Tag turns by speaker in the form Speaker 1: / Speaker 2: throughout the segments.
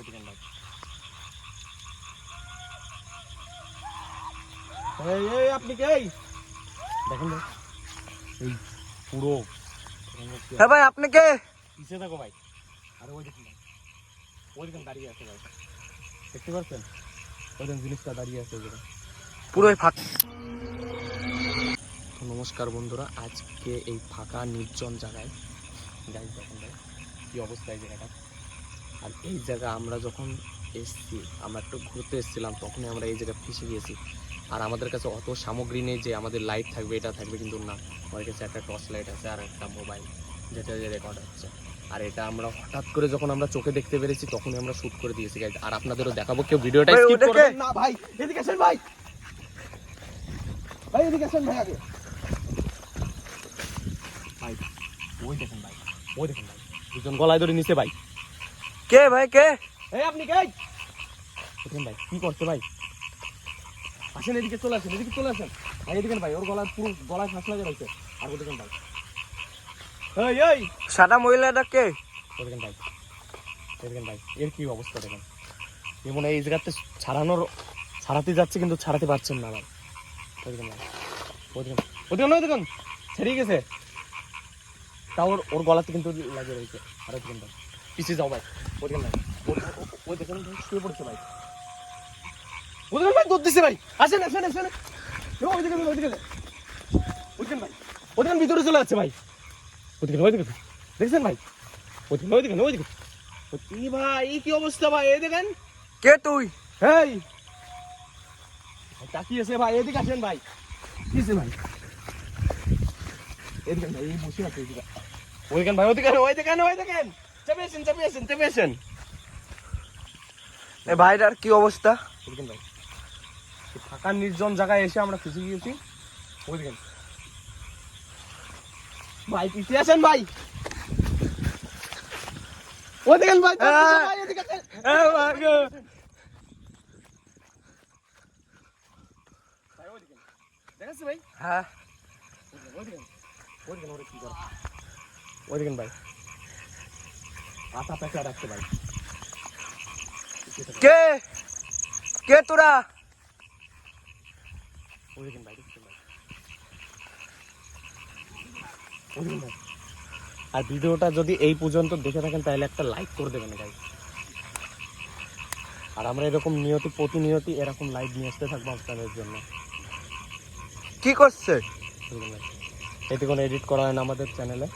Speaker 1: ওইদিকে ভাই এই এই আপনি কে? দেখেন এই পুরো।
Speaker 2: হ্যাঁ ভাই আপনি কে?
Speaker 1: পিছিয়ে থাকো ভাই। আরে ওই দেখুন ওই দেখুন দাঁড়িয়ে আছে ভাই। দেখতে পাচ্ছেন? ওই দেখুন জিনিসটা দাঁড়িয়ে আছে
Speaker 2: পুরোই ফাঁক।
Speaker 1: নমস্কার বন্ধুরা আজকে এই ফাঁকা নির্জন জায়গায়। গাইজ দেখেন ভাই কী অবস্থা এই জায়গাটা? আর এই জায়গা আমরা যখন এসছি আমরা একটু ঘুরতে এসেছিলাম তখনই আমরা এই জায়গায় ফেসে গিয়েছি। আর আমাদের কাছে অত সামগ্রী নেই যে আমাদের লাইট থাকবে এটা থাকবে কিন্তু না। আমার কাছে একটা টর্চ লাইট আছে আর একটা মোবাইল যেটা যে রেকর্ড হচ্ছে। আর এটা আমরা হঠাৎ করে যখন আমরা চোখে দেখতে পেরেছি তখনই আমরা শুট করে দিয়েছি guys। আর আপনাদেরও দেখাবো কেউ ভিডিওটা
Speaker 2: ভাই,
Speaker 1: স্কিপ করবেন না ভাই এদিকে আসেন ভাই। ভাই এদিকে আসেন ভাই আগে। ভাই ওই দেখেন ভাই ওই দেখেন ভাই। দুজন গলায় ধরে নিচে ভাই।
Speaker 2: কে ভাই কে?
Speaker 1: এই আপনি কে? দেখেন ভাই কি করছে ভাই? আসেন এদিকে চলে আসেন এদিকে চলে আসেন। ভাই এদিকে ভাই ওর গলায় পুরো গলায় ফাঁস লাগে রয়েছে আর দেখেন ভাই। এই এই!
Speaker 2: সাদা মহিলাটা কে?
Speaker 1: দেখেন ভাই দেখেন ভাই এর কি অবস্থা দেখেন? যেমন এই জায়গাতে ছাড়ানোর ছাড়াতে যাচ্ছে কিন্তু ছাড়াতে পারছেন না ভাই। দেখেন ভাই ওই দেখেন ওই দেখেন ওই ছেড়ে গেছে। তাও ওর ওর গলাতে কিন্তু লাগে রয়েছে আর দেখেন ভাই পিছিয়ে যাও ভাই। ওই- দেখেন শুয়ে পড়ছে ভাই। ভাই দৌড় ভাই। আসেন আসেন আসেন। ভাই? ভিতরে চলে যাচ্ছে ভাই। ওই দেখেন ওই দেখেন দেখছেন ভাই? ওই দেখেন ওই দেখেন ওই দেখেন ভাই এই কি অবস্থা ভাই? এই দেখেন।
Speaker 2: কে তুই?
Speaker 1: হেই। তাকিয়েছে ভাই এদিকে আসেন ভাই। কিসে ভাই? এদিকে ভাই বসে আছে এদিকে। ওই দেখেন ভাই ওই দেখেন ওই দেখেন ওই দেখেন চেপে আসেন চেপে আসেন চেপে আসেন
Speaker 2: এ ভাইটার কি অবস্থা?
Speaker 1: ভাই ফাঁকা নির্জন জায়গায় এসে আমরা খুশি গিয়েছি। ওই দেখেন। ভাই পিছিয়ে আসেন ভাই? ওই দেখেন ভাই দেখাচ্ছে ভাই
Speaker 2: হ্যাঁ।
Speaker 1: ওই দেখেন ওই দেখেন ওই দেখেন ভাই। আটা প্যাঁচা রাখছে ভাই
Speaker 2: কে? কে তোরা?
Speaker 1: ভাই ভাই। আর ভিডিওটা যদি এই পর্যন্ত দেখে থাকেন তাহলে একটা লাইক করে দেবেন গাই আর আমরা এরকম নিয়তি প্রতিনিয়তি এরকম লাইভ নিয়ে আসতে থাকব আপনাদের জন্য।
Speaker 2: কি করছে?
Speaker 1: এতে কোনো এডিট করা হয় না আমাদের চ্যানেলে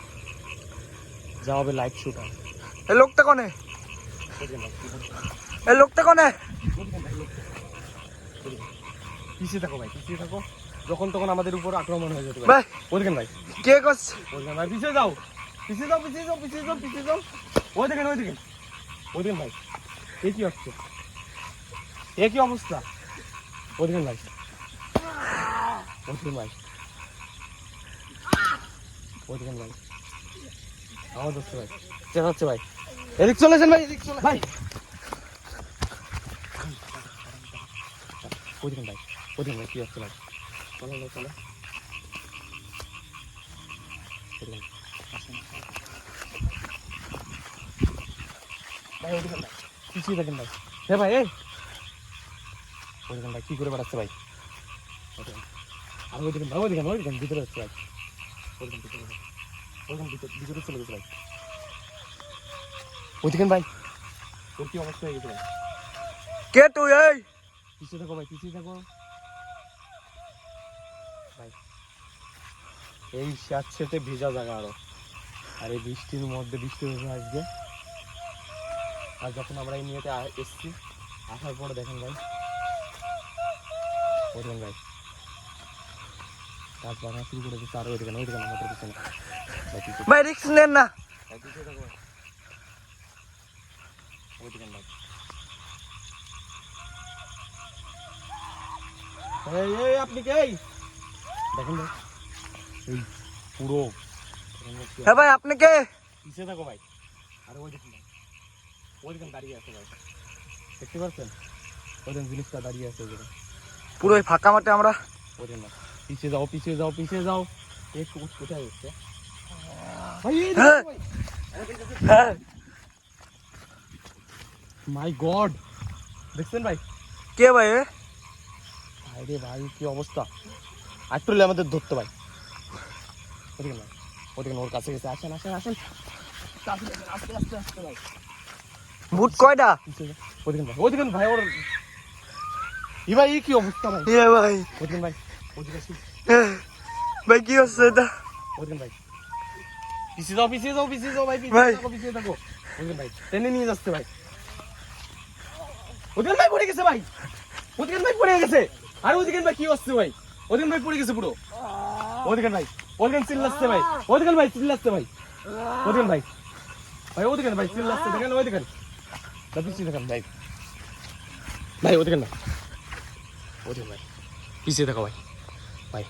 Speaker 1: যা হবে লাইভ শুট হয়
Speaker 2: এ লোকটা কোনে? এ লোকটা কোনে।
Speaker 1: পিছিয়ে থাকো ভাই পিছিয়ে থাকো। যখন তখন আমাদের উপর আক্রমণ হয়ে যেতে
Speaker 2: ভাই
Speaker 1: ওই ভাই?
Speaker 2: কে করছে?
Speaker 1: ওই দেখেন ভাই পিছিয়ে যাও। পিছিয়ে যাও পিছিয়ে যাও পিছিয়ে যাও পিছিয়ে যাও। ওই দেখেন ওই দেখেন। ওই দেখেন ভাই এ কি হচ্ছে? এ কি অবস্থা? ওই দেখেন ভাই। ওই দেখেন ভাই। ওই দেখেন ভাই। আওয়াজ হচ্ছে ভাই। চেঁচাচ্ছে ভাই। এদিক চলেছেন ভাই, এদিক চলে ভাই। ওই দেখেন ভাই? ওই দেখেন ভাই? কি হচ্ছে ভাই? চলো চলো আসেন। ভাই ওই দেখেন ভাই। ভাই। হ্যাঁ ভাই এই ওই দেখেন ভাই? কি করে বেড়াচ্ছে ভাই? ওই দেখেন। আর ওই দেখেন ভাই ওই দেখেন ওই দেখেন ভিতরে হচ্ছে ভাই। ওই দেখেন ভিতরে ভাই। ওই দেখেন ভিতরে ভিতরে চলে গেছে ভাই। ওই দেখেন ভাই। ওর কি অবস্থা হয়ে গেছে ভাই?
Speaker 2: কে তুই এই?
Speaker 1: পিছিয়ে থাকো ভাই পিছিয়ে থাকো। ভাই। এই স্যাঁতসেতে ভেজা জায়গা আরও। আর এই বৃষ্টির মধ্যে বৃষ্টি হয়ে আসবে আর যখন আমরা এই নিয়েতে এসছি আসার পরে দেখেন ভাই। ওই ভাই। বাড়া শুরু করে দিচ্ছে আর ওই দেখেন ওই আমাদের পিছনে। ভাই
Speaker 2: রিক্স নেন না।
Speaker 1: পিছিয়ে থাকো ভাই। ওই এই এই আপনি কে? দেখেন এই পুরো।
Speaker 2: হ্যাঁ ভাই আপনি কে?
Speaker 1: পিছিয়ে থাকো ভাই। আর ওই দেখুন ওই দেখুন দাঁড়িয়ে আছে ভাই। দেখতে পাচ্ছেন? ওই দেখুন জিনিসটা দাঁড়িয়ে আছে ওই
Speaker 2: ফাঁকা মাঠে আমরা।
Speaker 1: ওই দেখুন। পিছিয়ে যাও পিছিয়ে যাও পিছিয়ে যাও। এই কো- কোথায় হচ্ছে ভাই।
Speaker 2: হ্যাঁ।
Speaker 1: মাই গড দেখছেন ভাই?
Speaker 2: কে ভাই
Speaker 1: ভাই রে ভাই কি অবস্থা? আটটুলে আমাদের ধরতে ভাই। ওদিকে ভাই ওদিকে ওর কাছে গেছে। আসেন আসেন আসেন। আস্তে আস্তে আস্তে ভাই।
Speaker 2: ভূত কয়টা?
Speaker 1: ওদিকে ভাই ওদিকে ভাই ওর ই ভাই কি অবস্থা ভাই?
Speaker 2: এ ভাই।
Speaker 1: ওদিকে ভাই ওদিকে
Speaker 2: ভাই কি হচ্ছে এটা?
Speaker 1: ওদিকে ভাই। পিছিয়ে যাও পিছিয়ে যাও পিছিয়ে যাও ভাই
Speaker 2: ভাই।
Speaker 1: পিছিয়ে থাকো পিছিয়ে থাকো ওদিকে ভাই টেনে নিয়ে যাচ্ছে ভাই। ওদিকে ভাই পড়ে গেছে ভাই। ওদিকে ভাই পড়ে গেছে। আর ওদিকে ভাই কি হচ্ছে ভাই? ওদিকে ভাই পড়ে গেছে পুরো। ওদিকে ভাই ওদিকে চিল্লাচ্ছে ভাই। ওদিকে ভাই চিল্লাচ্ছে ভাই। ওদিকে ভাই। ভাই ওদিকে ভাই চিল্লাচ্ছে। দেখেন ওদিকে পিছিয়ে দেখেন ভাই। ভাই ওদিকে না। ওদিকে ভাই। পিছিয়ে দেখো ভাই। ভাই।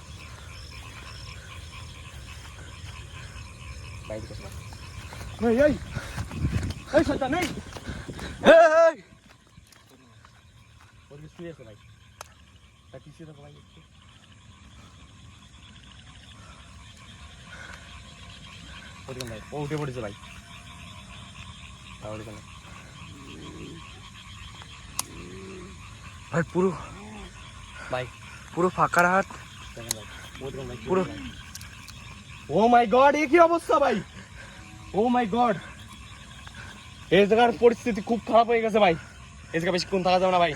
Speaker 1: ভাই ভাই। এই। এই শয়তান এই।
Speaker 2: এই,
Speaker 1: ওদিকে শুয়ে আছে ভাই। পিছিয়ে ভাই একটু। ওদিকে ভাই ও উঠে পড়েছে ভাই। ওদিকে
Speaker 2: ভাই পুরো
Speaker 1: ভাই।
Speaker 2: পুরো ফাঁকার হাট পুরো-
Speaker 1: ও মাই গড এ কি অবস্থা ভাই? Oh my God. এই জায়গার পরিস্থিতি খুব খারাপ হয়ে গেছে ভাই। এই জায়গা বেশিক্ষণ থাকা যাবে না ভাই।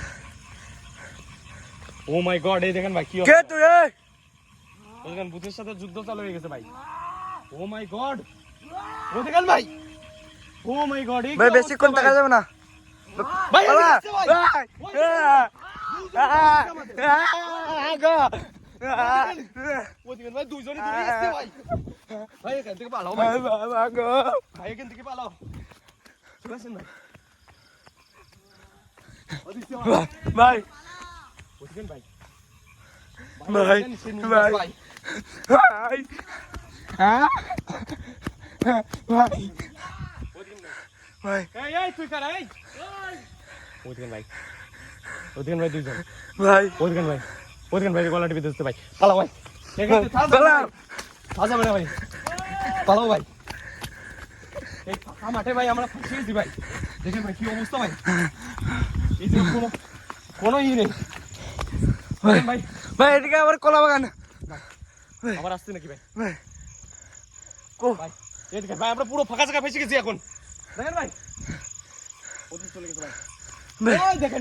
Speaker 1: ও মাই গড এই দেখেন ভাই কি
Speaker 2: কে তুই এই?
Speaker 1: ও দেখেন ভূতের সাথে যুদ্ধ চালু হয়ে গেছে ভাই। Oh my god. ও দেখেন ভাই। ও মাই গড
Speaker 2: ভাই বেশিক্ষণ থাকা যাবে না।
Speaker 1: ভাই ভাই। দেখেন ভাই। ভাই এখান থেকে পালাও ভাই।
Speaker 2: ভাই,
Speaker 1: এখান থেকে পালাও। চলে আসেন ভাই ভাই।
Speaker 2: ভাই, ভাই
Speaker 1: ভাই
Speaker 2: ভাই, ভাই।
Speaker 1: ভাই।
Speaker 2: ভাই। হ্যাঁ? ভাই
Speaker 1: ও
Speaker 2: ভাই।
Speaker 1: ভাই। এই তুই কারা এই? ও ভাই। ও ভাই দুইজন।
Speaker 2: ভাই।
Speaker 1: ও ভাই। ও ভাই গলা টিপে দিচ্ছে ভাই। পালাও ভাই।
Speaker 2: পালাও।
Speaker 1: ভাই। না ভাই। পালাও ভাই। এই ফাঁকা মাঠে ভাই আমরা ফাঁসিয়েছি ভাই। দেখেন ভাই কি অবস্থা ভাই। এই যে কোনো কোনো ই নেই। ভাই
Speaker 2: ভাই এদিকে আবার কলা বাগান।
Speaker 1: আবার আসছে নাকি ভাই?
Speaker 2: ভাই কো
Speaker 1: ভাই এদিকে ভাই আমরা পুরো ফাঁকা জায়গা ফেসে গেছি এখন। দেখেন ভাই। ওদিকে চলে গেছে ভাই।
Speaker 2: ভাই
Speaker 1: দেখেন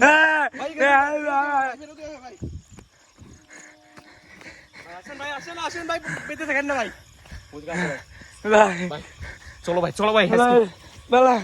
Speaker 1: ভাই চলো ভাই চলো ভাই
Speaker 2: ভাই